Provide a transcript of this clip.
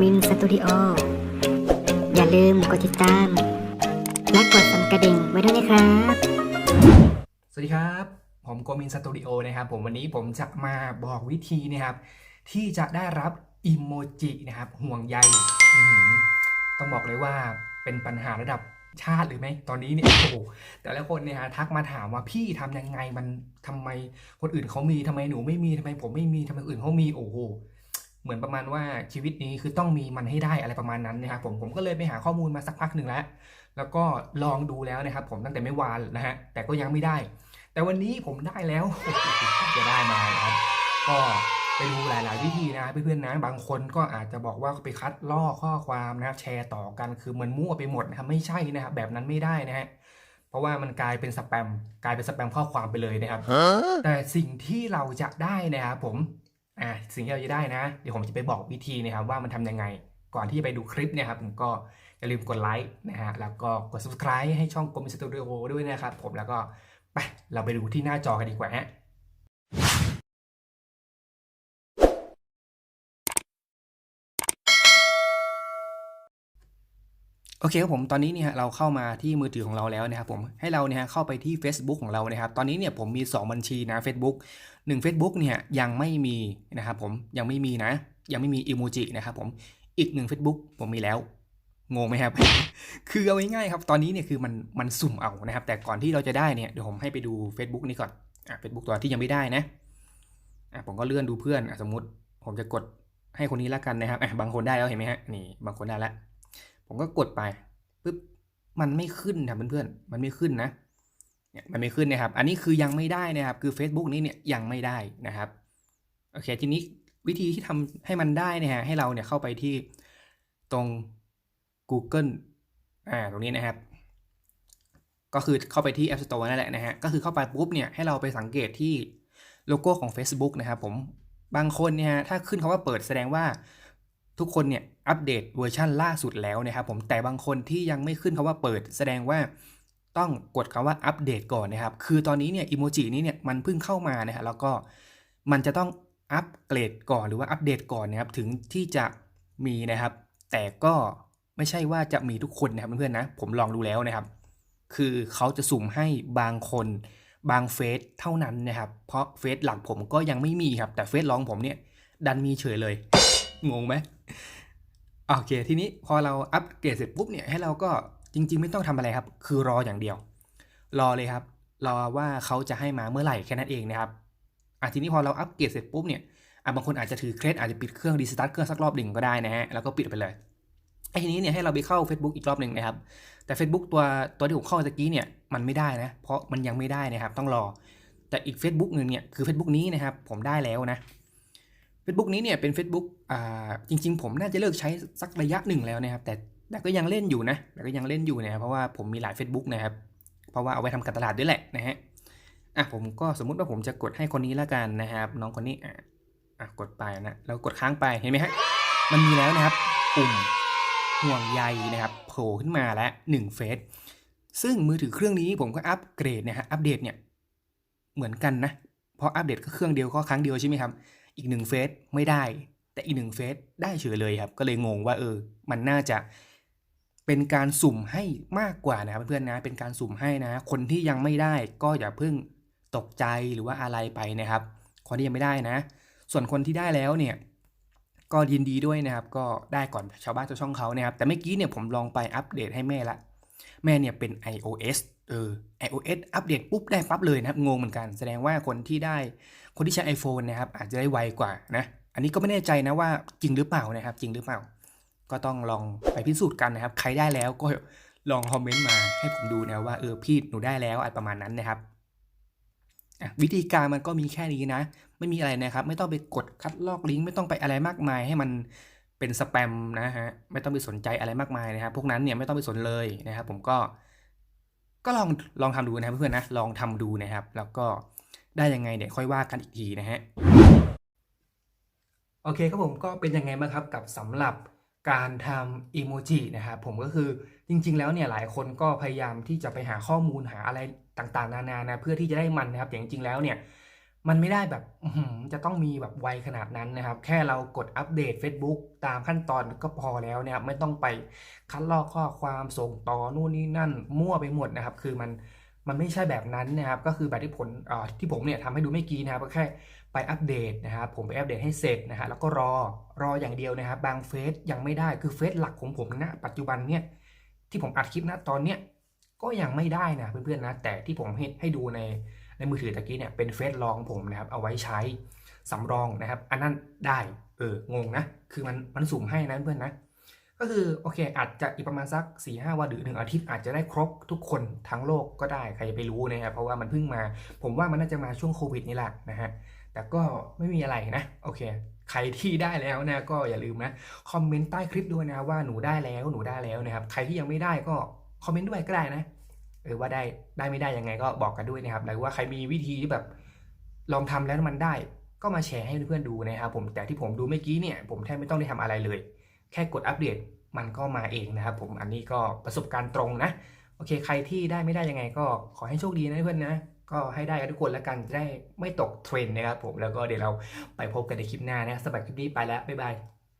มินสตูดิโอ อย่าลืมกดติดตาม และกดสั่นกระดิ่งไว้ด้วยนะครับ สวัสดีครับ ผมโกมินสตูดิโอนะครับ ผมวันนี้ผมจะมาบอกวิธีนะครับ ที่จะได้รับอิโมจินะครับ ห่วงใยอื้อหือต้องบอกเลยว่าเป็นปัญหาระดับชาติหรือไม่ตอนนี้เนี่ยโอ้โหแต่ละคนเนี่ยฮะทักมาถามว่าพี่ทำยังไงมันทำไมคนอื่นเขามีทำไมหนูไม่มีทำไมผมไม่มีทำไมคนอื่นเขามีโอ้โห เหมือนประมาณว่าชีวิตนี้คือต้องมีมันให้ได้อะไรประมาณนั้นนะครับผมผมก็เลยไปหาข้อมูลมาสักพักหนึ่งแล้วแล้วก็ลองดูแล้วนะครับ ผมตั้งแต่ไม่วานนะฮะแต่ก็ยังไม่ได้ แต่วันนี้ผมได้แล้วจะได้มานะครับ ก็ไปดูหลาย ๆ วิธีนะเพื่อนๆนะบางคนก็อาจจะบอกว่าไปคัดลอกข้อความนะครับ แชร์ต่อกันคือมันมั่วไปหมดนะครับไม่ใช่นะครับแบบนั้นไม่ได้นะฮะเพราะว่ามันกลายเป็นสแปมกลายเป็นสแปมข้อความไปเลยนะครับ แต่สิ่งที่เราจะได้นะครับผม อ่าสิ่งที่เราจะได้นะ เดี๋ยวผมจะไปบอกวิธีนะครับว่ามันทำยังไง ก่อนที่จะไปดูคลิปเนี่ยครับผมก็อย่าลืมกดไลค์นะฮะแล้วก็กด subscribe ให้ช่องกลมสตูดิโอด้วยนะครับผมแล้วก็ไปเราไปดูที่หน้าจอกันดีกว่าฮะ โอเคครับผมตอนนี้เนี่ยเราเข้ามาที่มือถือของเราแล้วนะครับผมให้เราเนี่ยเข้าไปที่ Facebook ของเรานะครับ ตอนนี้เนี่ยผมมี 2 บัญชีนะ Facebook 1 Facebook เนี่ยยังไม่มีนะครับผมยังไม่มีนะ ยังไม่มีอิโมจินะครับผมอีกหนึ่ง Facebook ผมมีแล้วงงไหมครับ คือเอาง่ายๆครับ ตอนนี้เนี่ยคือมันมันสุ่มเอานะครับ แต่ก่อนที่เราจะได้เนี่ยเดี๋ยวผมให้ไปดู Facebook นี้ก่อนอะ Facebook ตัวที่ยังไม่ได้นะอะผมก็เลื่อนดูเพื่อนอะสมมติผมจะกดให้คนนี้ละกันนะครับอะบางคนได้แล้วเห็นไหมฮะนี่บางคนได้แล้ว ผมก็กดไปปุ๊บมันไม่ขึ้นครับเพื่อนๆมันไม่ขึ้นนะเนี่ยมันไม่ขึ้นนะครับ อันนี้คือยังไม่ได้นะครับ คือ Facebook นี้เนี่ยยังไม่ได้นะครับโอเคทีนี้วิธีที่ทำให้มันได้นี่ยฮะให้เราเนี่ยเข้าไปที่ตรง Google อ่าตรงนี้นะครับ ก็คือเข้าไปที่ App Store นั่นแหละนะฮะก็คือเข้าไปปุ๊บเนี่ยให้เราไปสังเกตที่โลโก้ของ Facebook นะครับผมบางคนเนี่ยฮะถ้าขึ้นคาว่าเปิดแสดงว่า ทุกคนเนี่ยอัปเดตเวอร์ชันล่าสุดแล้วนะครับผมแต่บางคนที่ยังไม่ขึ้นคาว่าเปิด แสดงว่าต้องกดคำว่าอัปเดตก่อนนะครับ คือตอนนี้เนี่ยอิโมจินี้เนี่ยมันเพิ่งเข้ามานะฮะแล้วก็มันจะต้องอัปเกรดก่อนหรือว่าอัปเดตก่อนนะครับถึงที่จะมีนะครับ แต่ก็ไม่ใช่ว่าจะมีทุกคนนะครับเพื่อนๆนะ ผมลองดูแล้วนะครับ คือเขาจะสุ่มให้บางคนบางเฟซเท่านั้นนะครับ เพราะเฟซหลักผมก็ยังไม่มีครับ แต่เฟซรองผมเนี่ยดันมีเฉยเลย งงไหมโอเค ทีนี้พอเราอัปเกรดเสร็จปุ๊บเนี่ยให้เราก็จริง ๆ ไม่ต้องทำอะไรครับ คือรออย่างเดียว รอเลยครับรอว่าเขาจะให้มาเมื่อไหร่แค่นั้นเองนะครับอะทีนี้พอเราอัปเกรดเสร็จปุ๊บเนี่ยอะบางคนอาจจะถือเคล็ดอาจจะปิดเครื่องรีสตาร์ทเครื่องสักรอบหนึ่งก็ได้นะฮะแล้วก็ปิดไปเลยไอ้ทีนี้เนี่ยให้เราไปเข้า Facebook อีกรอบหนึ่งนะครับ แต่ Facebook ตัวตัวที่ผมเข้าตะกี้เนี่ยมันไม่ได้นะ เพราะมันยังไม่ได้นะครับ ต้องรอ แต่อีก Facebook หนึ่งเนี่ยคือ Facebook นี้นะครับผมได้แล้วนะ Facebook นี้เนี่ยเป็น Facebook อ่าจริง ๆ ผมน่าจะเลิกใช้สักระยะหนึ่งแล้วนะครับ แต่แต่ก็ยังเล่นอยู่นะแต่ก็ยังเล่นอยู่นะเพราะว่าผมมีหลาย Facebook นะครับ เพราะว่าเอาไว้ทำการตลาดด้วยแหละนะฮะอะผมก็สมมุติว่าผมจะกดให้คนนี้ละกันนะครับ น้องคนนี้อะอะกดไปนะแล้วกดค้างไปเห็นไหมฮะมันมีแล้วนะครับปุ่มห่วงใยนะครับโผล่ขึ้นมาแล้ว1เฟสซึ่งมือถือเครื่องนี้ผมก็อัปเกรดนะฮะอัปเดตเนี่ยเหมือนกันนะเพราะอัปเดตก็เครื่องเดียวก็ครั้งเดียวใช่ไหมครับ อีกหนึ่งเฟสไม่ได้ แต่อีกหนึ่งเฟสได้เฉยเลยครับ ก็เลยงงว่าเออ มันน่าจะเป็นการสุ่มให้มากกว่านะครับเพื่อนๆนะ เป็นการสุ่มให้นะ คนที่ยังไม่ได้ก็อย่าเพิ่งตกใจหรือว่าอะไรไปนะครับ คนที่ยังไม่ได้นะ ส่วนคนที่ได้แล้วเนี่ย ก็ยินดีด้วยนะครับ ก็ได้ก่อนชาวบ้านชาวช่องเขานะครับ แต่เมื่อกี้เนี่ยผมลองไปอัปเดตให้แม่ละ แม่เนี่ยเป็น iOS เออ iOS อัปเดตปุ๊บได้ปั๊บเลยนะครับ งงเหมือนกัน แสดงว่าคนที่ได้คนที่ใช้ iPhone นะครับ อาจจะได้ไวกว่านะ อันนี้ก็ไม่แน่ใจนะว่าจริงหรือเปล่านะครับ จริงหรือเปล่า ก็ต้องลองไปพิสูจน์กันนะครับ ใครได้แล้วก็ลองคอมเมนต์มาให้ผมดูนะว่าเออพี่หนูได้แล้วอะไรประมาณนั้นนะครับวิธีการมันก็มีแค่นี้นะ ไม่มีอะไรนะครับ ไม่ต้องไปกดคัดลอกลิงก์ไม่ต้องไปอะไรมากมายให้มัน เป็นสแปมนะฮะไม่ต้องไปสนใจอะไรมากมายนะครับพวกนั้นเนี่ยไม่ต้องไปสนเลยนะครับ ผมก็ก็ลองลองทำดูนะครับเพื่อนๆนะลองทำดูนะครับ แล้วก็ได้ยังไงเนี่ยค่อยว่ากันอีกทีนะฮะโอเคครับผมก็เป็นยังไงบ้างครับกับสำหรับการทำอีโมจินะครับผมก็คือจริง ๆ แล้วเนี่ยหลายคนก็พยายามที่จะไปหาข้อมูลหาอะไรต่างๆ นานานะเพื่อที่จะได้มันนะครับแต่จริงๆแล้วเนี่ย มันไม่ได้แบบจะต้องมีแบบไวขนาดนั้นนะครับ แค่เรากดอัปเดต Facebook ตามขั้นตอนก็พอแล้วนะครับไม่ต้องไปคัดลอกข้อความส่งต่อนู่นนี่นั่น มั่วไปหมดนะครับ คือมันมันไม่ใช่แบบนั้นนะครับ ก็คือแบบที่ผลที่ผมเนี่ยทำให้ดูไม่อกี้นะครับก็แค่ไปอัปเดตนะครับผมไปอัปเดตให้เสร็จนะฮะแล้วก็รอรออย่างเดียวนะครับ บางเฟซยังไม่ได้คือเฟซหลักของผมณปัจจุบันเนี่ยที่ผมอัดคลิปณตอนเนี้ยก็ยังไม่ได้นะเพื่อนๆนะแต่ที่ผมให้ให้ดูใน ในมือถือตะกี้เนี่ยเป็นเฟซรองผมนะครับเอาไว้ใช้สำรองนะครับ อันนั้นได้เอองงนะ คือมันมันสุ่มให้นะเพื่อนนะก็คือโอเค อาจจะอีกประมาณสัก4ี่ห้าวันหรือหนึ่งอาทิตย์อาจจะได้ครบทุกคนทั้งโลกก็ได้ใครจะไปรู้นะครับเพราะว่ามันเพิ่งมา ผมว่ามันน่าจะมาช่วงโควิดนี่แหละนะฮะแต่ก็ไม่มีอะไรนะโอเค ใครที่ได้แล้วนะก็อย่าลืมนะคอมเมนต์ใต้คลิปด้วยนะว่าหนูได้แล้วหนูได้แล้วนะครับใครที่ยังไม่ได้ก็คอมเมนต์ด้วยก็ได้นะ เออว่าได้ได้ไม่ได้ยังไงก็บอกกันด้วยนะครับหรือว่าใครมีวิธีที่แบบลองทำแล้วมันได้ ก็มาแชร์ให้เพื่อนดูนะครับผมแต่ที่ผมดูเมื่อกี้เนี่ยผมแทบไม่ต้องได้ทำอะไรเลย แค่กดอัปเดตมันก็มาเองนะครับผมอันนี้ก็ประสบการณ์ตรงนะโอเค ใครที่ได้ไม่ได้ยังไงก็ขอให้โชคดีนะเพื่อนนะก็ให้ได้กันทุกคนแล้วกันจะได้ไม่ตกเทรนนะครับผมแล้วก็เดี๋ยวเราไปพบกันในคลิปหน้านะสำหรับคลิปนี้ไปแล้วบ๊ายบาย